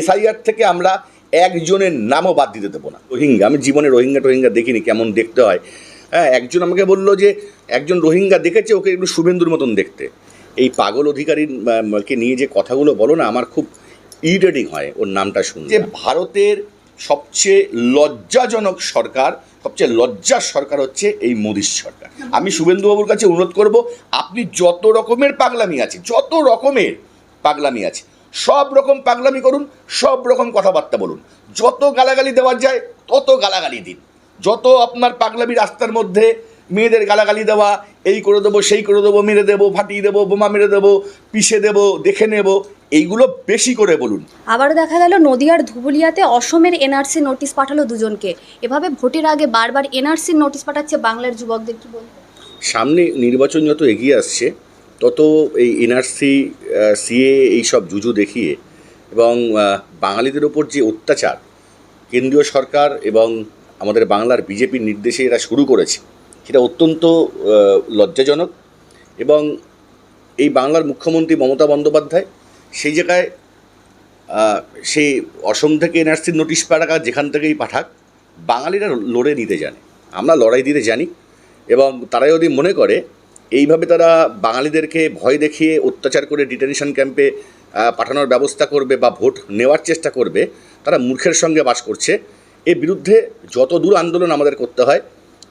SIR থেকে আমরা একজনের নামও বাদ দিতে দেবো না। রোহিঙ্গা, আমি জীবনে রোহিঙ্গা টোহিঙ্গা দেখিনি, কেমন দেখতে হয়। হ্যাঁ একজন আমাকে বলল যে, একজন রোহিঙ্গা দেখেছে ওকে একটু শুভেন্দুর মতন দেখতে। এই পাগল অধিকারীর কে নিয়ে যে কথাগুলো বলো না, আমার খুব ইরিটেটিং হয় ওর নামটা শুনে যে ভারতের সবচেয়ে লজ্জাজনক সরকার, সবচেয়ে লজ্জার সরকার হচ্ছে এই মোদির সরকার। আমি শুভেন্দুবাবুর কাছে অনুরোধ করব, আপনি যত রকমের পাগলামি আছে, যত রকমের পাগলামি আছে সব রকম পাগলামি করুন সব রকম কথাবার্তা বলুন। যত গালাগালি দেওয়া যায় তত গালাগালি দিন। যত আপনার পাগলামি রাস্তার মধ্যে মেয়েদের গালাগালি দেওয়া এই করে দেবো সেই করে দেবো মেরে দেবো ফাটিয়ে দেবো বোমা মেরে দেবো পিষে দেবো দেখে নেব এইগুলো বেশি করে বলুন। আবার দেখা গেল নদিয়ার ধুবুলিয়াতে অসমের এনআরসি নোটিশ পাঠালো দুজনকে। এভাবে ভোটের আগে বারবার এনআরসির নোটিশ পাঠাচ্ছে বাংলার যুবকদের কি বলব সামনে নির্বাচন যত এগিয়ে আসছে তত এই এনআরসি সিএ এইসব জুজু দেখিয়ে এবং বাঙালিদের ওপর যে অত্যাচার কেন্দ্রীয় সরকার এবং আমাদের বাংলার বিজেপির নির্দেশে এরা শুরু করেছে সেটা অত্যন্ত লজ্জাজনক এবং এই বাংলার মুখ্যমন্ত্রী মমতা বন্দ্যোপাধ্যায় সেই জায়গায় আহ, সে অসম থেকে এনআরসির নোটিশ পাঠাক যেখান থেকেই পাঠাক বাঙালিরা লড়ে নিতে জানে আমরা লড়াই দিতে জানি এবং তারা যদি মনে করে এইভাবে তারা বাঙালিদেরকে ভয় দেখিয়ে অত্যাচার করে ডিটেনশন ক্যাম্পে পাঠানোর ব্যবস্থা করবে বা ভোট নেওয়ার চেষ্টা করবে তারা মূর্খের সঙ্গে বাস করছে। এর বিরুদ্ধে যত দূর আন্দোলন আমাদের করতে হয়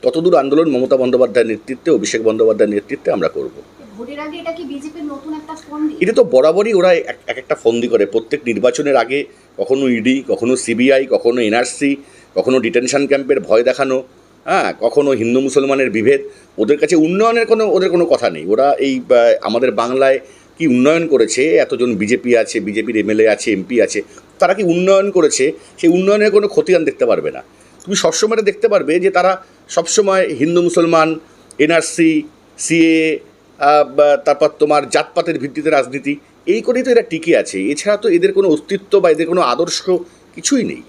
তত দূর আন্দোলন মমতা বন্দ্যোপাধ্যায়ের নেতৃত্বে অভিষেক বন্দ্যোপাধ্যায়ের নেতৃত্বে আমরা করব। এটা তো বরাবরই ওরা এক এক একটা ফন্দি করে। প্রত্যেক নির্বাচনের আগে কখনো ইডি কখনো সিবিআই কখনো এনআরসি কখনো ডিটেনশন ক্যাম্পের ভয় দেখানো হ্যাঁ কখনো হিন্দু মুসলমানের বিভেদ, ওদের কাছে উন্নয়নের কোনো, ওদের কোনো কথা নেই। ওরা এই আমাদের বাংলায় কি উন্নয়ন করেছে? এতজন বিজেপি আছে, বিজেপির এমএলএ আছে, এমপি আছে, তারা কি উন্নয়ন করেছে? সেই উন্নয়নের কোনো ক্ষতিয়ান দেখতে পারবে না। তুমি সবসময় দেখতে পারবে যে তারা সবসময় হিন্দু, মুসলমান, এনআরসি সিএ তারপর তোমার জাতপাতের ভিত্তিতে রাজনীতি, এই করেই তো এরা টিকে আছে। এছাড়া তো এদের কোনো অস্তিত্ব বা এদের কোনো আদর্শ কিছুই নেই।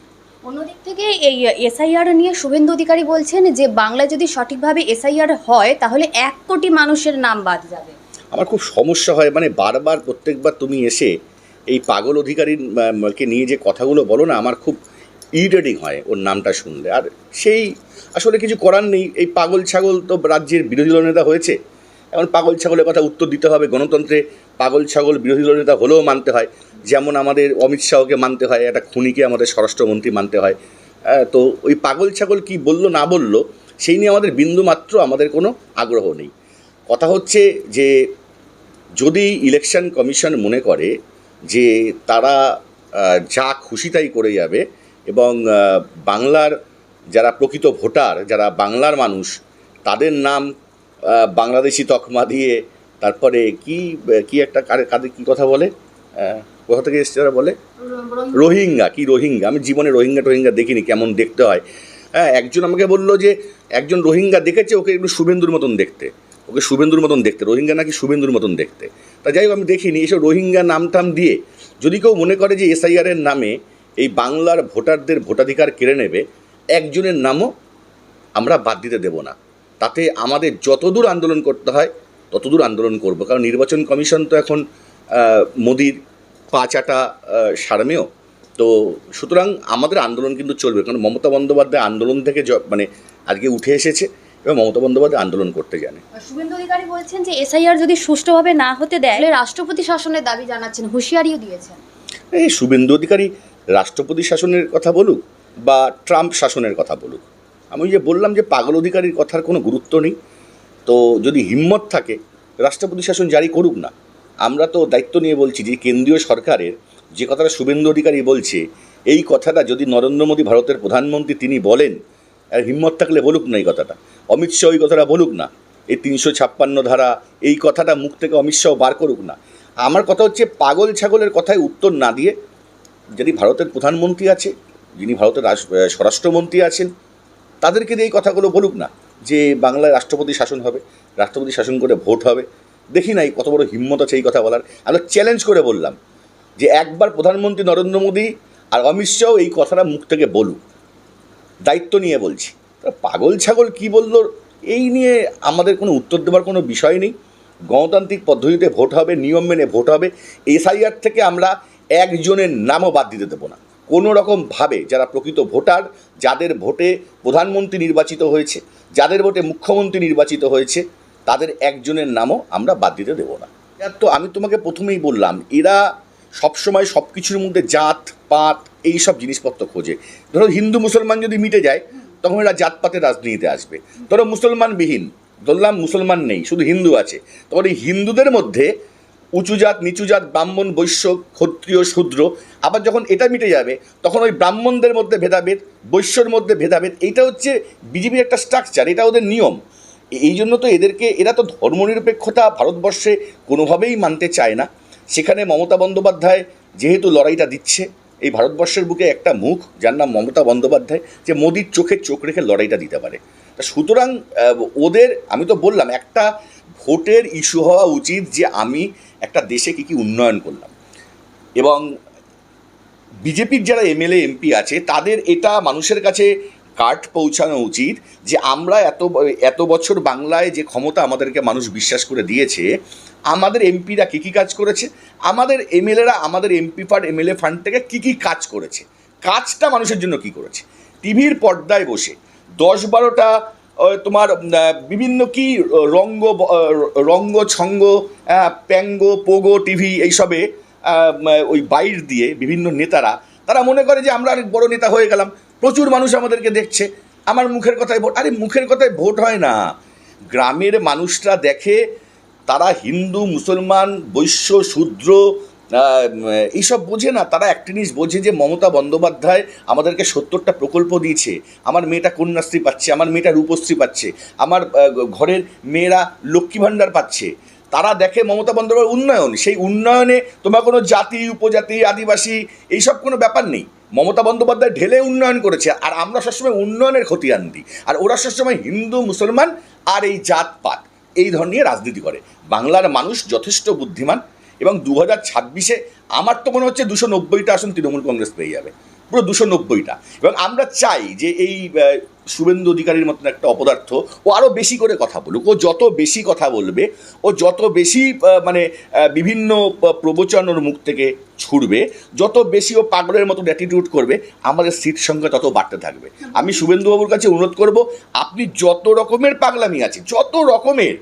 অন্যদিক থেকে এই এসআইআর নিয়ে শুভেন্দু অধিকারী বলছেন যে বাংলায় যদি সঠিকভাবে এসআইআর হয়, তাহলে এক কোটি মানুষের নাম বাদ যাবে। আমার খুব সমস্যা হয় মানে বারবার প্রত্যেকবার তুমি এসে এই পাগল অধিকারীর কে নিয়ে যে কথাগুলো বলো না, আমার খুব ইরিটেটিং হয় ওর নামটা শুনলে। আর সেই, আসলে কিছু করার নেই। এই পাগল ছাগল তো রাজ্যের বিরোধী দল নেতা হয়েছে। এখন পাগল ছাগলের কথা উত্তর দিতে হবে। গণতন্ত্রে পাগল ছাগল বিরোধী দল নেতা হলেও মানতে হয়। যেমন আমাদের অমিত শাহকে মানতে হয়, একটা খুনিকে আমাদের স্বরাষ্ট্রমন্ত্রী মানতে হয়। তো ওই পাগল ছাগল কি বলল, না বলল, সেই নিয়ে আমাদের বিন্দু মাত্র আমাদের কোনো আগ্রহ নেই। কথা হচ্ছে যে, যদি ইলেকশন কমিশন মনে করে যে তারা যা খুশি তাই করে যাবে এবং বাংলার যারা প্রকৃত ভোটার, যারা বাংলার মানুষ, তাদের নাম বাংলাদেশি তকমা দিয়ে তারপরে কি কি একটা কাদের কী কথা বলে? কোথা থেকে এসছে তারা বলে? রোহিঙ্গা, কি রোহিঙ্গা? আমি জীবনে রোহিঙ্গা টোহিঙ্গা দেখিনি, কেমন দেখতে হয়। হ্যাঁ একজন আমাকে বলল যে, একজন রোহিঙ্গা দেখেছে, ওকে একটু শুভেন্দুর মতন দেখতে। ওকে শুভেন্দুর মতন দেখতে। রোহিঙ্গা নাকি শুভেন্দুর মতন দেখতে। তা যাই হোক, আমি দেখিনি। এসব রোহিঙ্গা নাম টাম দিয়ে যদি কেউ মনে করে যে এসআইআরের নামে এই বাংলার ভোটারদের ভোটাধিকার কেড়ে নেবে, একজনের নামও আমরা বাদ দিতে দেব না। তাতে আমাদের যতদূর আন্দোলন করতে হয় ততদূর আন্দোলন করব। কারণ নির্বাচন কমিশন তো এখন মোদির পাঁচাটা সারমেয়। তো সুতরাং আমাদের আন্দোলন কিন্তু চলবে। কারণ মমতা বন্দ্যোপাধ্যায় আন্দোলন থেকে মানে আজকে উঠে এসেছে এবং মমতা বন্দ্যোপাধ্যায় আন্দোলন করতে জানে। শুভেন্দু অধিকারী বলছেন যে এসআইআর যদি সুষ্ঠুভাবে না হতে দেয় তাহলে রাষ্ট্রপতি শাসনের দাবি জানাচ্ছেন হুঁশিয়ারিও দিয়েছেন। এই শুভেন্দু অধিকারী রাষ্ট্রপতি শাসনের কথা বলুক বা ট্রাম্প শাসনের কথা বলুক আমি যে বললাম যে পাগল অধিকারীর কথার কোনো গুরুত্ব নেই, তো যদি হিম্মত থাকে, রাষ্ট্রপতি শাসন জারি করুক না, আমরা তো দায়িত্ব নিয়ে বলছি যে কেন্দ্রীয় সরকারের যে কথাটা শুভেন্দু অধিকারী বলছে, এই কথাটা যদি নরেন্দ্র মোদী ভারতের প্রধানমন্ত্রী তিনি বলেন হিম্মত থাকলে বলুক না এই কথাটা। অমিত শাহ ওই কথাটা বলুক না। এই তিনশো ছাপ্পান্ন ধারা, এই কথাটা মুখ থেকে অমিত শাহ বার করুক না। আমার কথা হচ্ছে পাগল ছাগলের কথায় উত্তর না দিয়ে, যদি ভারতের প্রধানমন্ত্রী আছে, যিনি ভারতের স্বরাষ্ট্রমন্ত্রী আছেন তাদেরকে দিয়ে এই কথাগুলো বলুক না যে বাংলায় রাষ্ট্রপতি শাসন হবে, রাষ্ট্রপতি শাসন করে ভোট হবে। দেখি নাই কত বড় হিম্মত আছে এই কথা বলার। আমরা চ্যালেঞ্জ করে বললাম যে একবার প্রধানমন্ত্রী নরেন্দ্র মোদী আর অমিত শাহ এই কথাটা মুখ থেকে বলুক। দায়িত্ব নিয়ে বলছি। পাগল ছাগল কি বলল? এই নিয়ে আমাদের কোনো উত্তর দেওয়ার কোনো বিষয় নেই। গণতান্ত্রিক পদ্ধতিতে ভোট হবে, নিয়ম মেনে ভোট হবে। এসআইআর থেকে আমরা একজনের নামও বাদ দিতে দেবো না। কোনো রকমভাবে যারা প্রকৃত ভোটার, যাদের ভোটে প্রধানমন্ত্রী নির্বাচিত হয়েছে, যাদের ভোটে মুখ্যমন্ত্রী নির্বাচিত হয়েছে, তাদের একজনের নামও আমরা বাদ দিতে দেবো না। তো আমি তোমাকে প্রথমেই বললাম, এরা সবসময় সব কিছুর মধ্যে জাত, পাত, এই সব জিনিসপত্র খোঁজে। ধরো হিন্দু মুসলমান যদি মিটে যায়, তখন এরা জাতপাতের রাজনীতিতে আসবে। ধরো মুসলমানবিহীন ধরলাম মুসলমান নেই, শুধু হিন্দু আছে। তখন এই হিন্দুদের মধ্যে উঁচু জাত, নিচু জাত, ব্রাহ্মণ, বৈশ্য, ক্ষত্রিয়, শূদ্র, আবার যখন এটা মিটে যাবে, তখন ওই ব্রাহ্মণদের মধ্যে ভেদাভেদ, বৈশ্যর মধ্যে ভেদাভেদ, এইটা হচ্ছে বিজেপির একটা স্ট্রাকচার এটা ওদের নিয়ম। এই জন্য তো এদেরকে, এরা তো ধর্মনিরপেক্ষতা ভারতবর্ষে কোনোভাবেই মানতে চায় না। সেখানে মমতা বন্দ্যোপাধ্যায় যেহেতু লড়াইটা দিচ্ছে, এই ভারতবর্ষের বুকে একটা মুখ, যার নাম মমতা বন্দ্যোপাধ্যায়, যে মোদির চোখে চোখ রেখে লড়াইটা দিতে পারে। তা সুতরাং ওদের, আমি তো বললাম, একটা ভোটের ইস্যু হওয়া উচিত যে আমি একটা দেশে কী কী উন্নয়ন করলাম। এবং বিজেপির যারা এমএলএ, এমপি আছে, তাদের এটা মানুষের কাছে কার্ড পৌঁছানো উচিত যে আমরা এত এত বছর বাংলায় যে ক্ষমতা আমাদেরকে মানুষ বিশ্বাস করে দিয়েছে, আমাদের এমপিরা কী কী কাজ করেছে, আমাদের এমএলএরা, আমাদের এমপি ফান্ড, এমএলএ ফান্ড থেকে কী কী কাজ করেছে, কাজটা মানুষের জন্য কী করেছে। টিভির পর্দায় বসে দশ বারোটা তোমার বিভিন্ন কি রঙ্গ রঙ্গ, ছঙ্গ প্যাঙ্গো, পোগো, টিভি এইসবে ওই বাইর দিয়ে বিভিন্ন নেতারা, তারা মনে করে যে আমরা অনেক বড় নেতা হয়ে গেলাম। প্রচুর মানুষ আমাদেরকে দেখছে। আমার মুখের কথায় ভোট, আরে মুখের কথায় ভোট হয় না। গ্রামের মানুষরা দেখে, তারা হিন্দু, মুসলমান, বৈশ্য, শূদ্র এইসব বোঝে না। তারা একটা জিনিস বোঝে যে মমতা বন্দ্যোপাধ্যায় আমাদেরকে সত্তরটা প্রকল্প দিয়েছে। আমার মেয়েটা কন্যাশ্রী পাচ্ছে, আমার মেয়েটা রূপশ্রী পাচ্ছে, আমার ঘরের মেয়েরা লক্ষ্মী ভাণ্ডার পাচ্ছে। তারা দেখে মমতা বন্দ্যোপাধ্যায় উন্নয়ন। সেই উন্নয়নে তোমার কোনো জাতি, উপজাতি, আদিবাসী এইসব কোনো ব্যাপার নেই। মমতা বন্দ্যোপাধ্যায় ঢেলে উন্নয়ন করেছে, আর আমরা সবসময় উন্নয়নের খতিয়ান দিই আর ওরা সবসময় হিন্দু, মুসলমান আর এই জাতপাত, এই ধরনের রাজনীতি করে। বাংলার মানুষ যথেষ্ট বুদ্ধিমান এবং দু হাজার ছাব্বিশে আমার তো মনে হচ্ছে দুশো নব্বইটা আসন তৃণমূল কংগ্রেস পেয়ে যাবে। পুরো দুশো নব্বইটা। এবং আমরা চাই যে এই শুভেন্দু অধিকারীর মতন একটা অপদার্থ ও আরও বেশি করে কথা বলুক। ও যত বেশি কথা বলবে ও যত বেশি মানে বিভিন্ন আহ, প্রবচন ওর মুখ থেকে ছুটবে যত বেশি ও পাগলের মতো অ্যাটিটিউড করবে আমাদের সিট সংখ্যা তত বাড়তে থাকবে। আমি শুভেন্দুবাবুর কাছে অনুরোধ করব আপনি যত রকমের পাগলামি আছে যত রকমের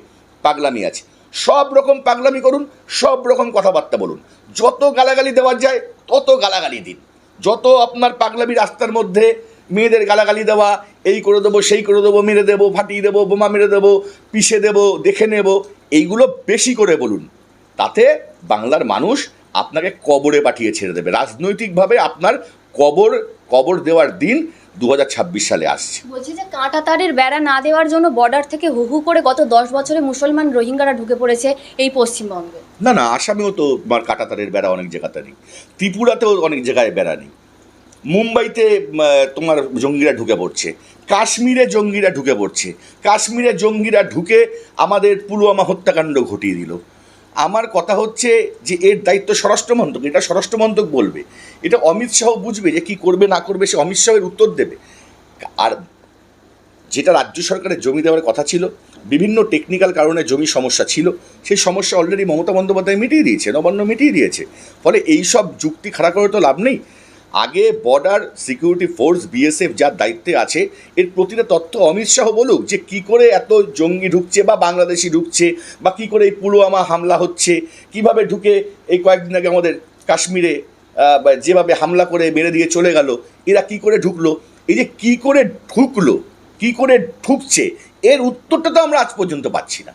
পাগলামি আছে সব রকম পাগলামি করুন, সব রকম কথাবার্তা বলুন। যত গালাগালি দেওয়া যায়, তত গালাগালি দিন। যত আপনার পাগলামি রাস্তার মধ্যে, মেয়েদের গালাগালি দেওয়া, এই করে দেবো, সেই করে দেবো, মেরে দেবো, ফাটিয়ে দেবো, বোমা মেরে দেবো, পিষে দেবো, দেখে নেব, এইগুলো বেশি করে বলুন। তাতে বাংলার মানুষ আপনাকে কবরে পাঠিয়ে ছেড়ে দেবে। রাজনৈতিকভাবে আপনার কবর কবর দেওয়ার দিন দু হাজার ছাব্বিশ সালে আসছে। বলছি যে কাঁটা তারের বেড়া না দেওয়ার জন্য বর্ডার থেকে হু হু করে গত দশ বছরে মুসলমান রোহিঙ্গারা ঢুকে পড়েছে এই পশ্চিমবঙ্গে। না না আসামেও তো তোমার কাটাতারের বেড়া অনেক জায়গাতে নেই। ত্রিপুরাতেও অনেক জায়গায় বেড়া নেই। মুম্বাইতে তোমার জঙ্গিরা ঢুকে পড়ছে। কাশ্মীরে জঙ্গিরা ঢুকে পড়ছে। কাশ্মীরে জঙ্গিরা ঢুকে আমাদের পুলওয়ামা হত্যাকাণ্ড ঘটিয়ে দিল। আমার কথা হচ্ছে যে এর দায়িত্ব স্বরাষ্ট্রমন্ত্রক, এটা স্বরাষ্ট্রমন্ত্রক বলবে। এটা অমিত শাহ বুঝবে যে কী করবে, না করবে, সে অমিত শাহের উত্তর দেবে। আর যেটা রাজ্য সরকারের জমি দেওয়ার কথা ছিল, বিভিন্ন টেকনিক্যাল কারণে জমি সমস্যা ছিল, সেই সমস্যা অলরেডি মমতা বন্দ্যোপাধ্যায় মিটিয়ে দিয়েছে নবান্ন মিটিয়ে দিয়েছে। ফলে এই সব যুক্তি খাড়া করে তো লাভ নেই। আগে বর্ডার সিকিউরিটি ফোর্স বিএসএফ যার দায়িত্বে আছে, এর প্রতিটা তথ্য অমিত শাহ বলুক যে কি করে এত জঙ্গি ঢুকছে বা বাংলাদেশি ঢুকছে বা কি করে এই পুলওয়ামা হামলা হচ্ছে, কীভাবে ঢুকে এই কয়েকদিন আগে আমাদের কাশ্মীরে যেভাবে হামলা করে মেরে দিয়ে চলে গেল, এরা কি করে ঢুকলো? এই যে কি করে ঢুকলো, কি করে ঢুকছে, এর উত্তরটা তো আমরা আজ পর্যন্ত পাচ্ছি না।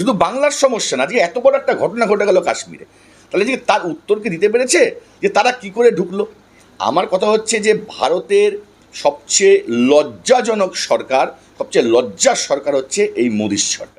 শুধু বাংলার সমস্যা না যে এত বড় একটা ঘটনা ঘটে গেল কাশ্মীরে। তাহলে যে তার উত্তরকে দিতে পেরেছে? যে তারা কি করে ঢুকলো? আমার কথা হচ্ছে যে ভারতের সবচেয়ে লজ্জাজনক সরকার, সবচেয়ে লজ্জার সরকার হচ্ছে এই মোদীর সরকার।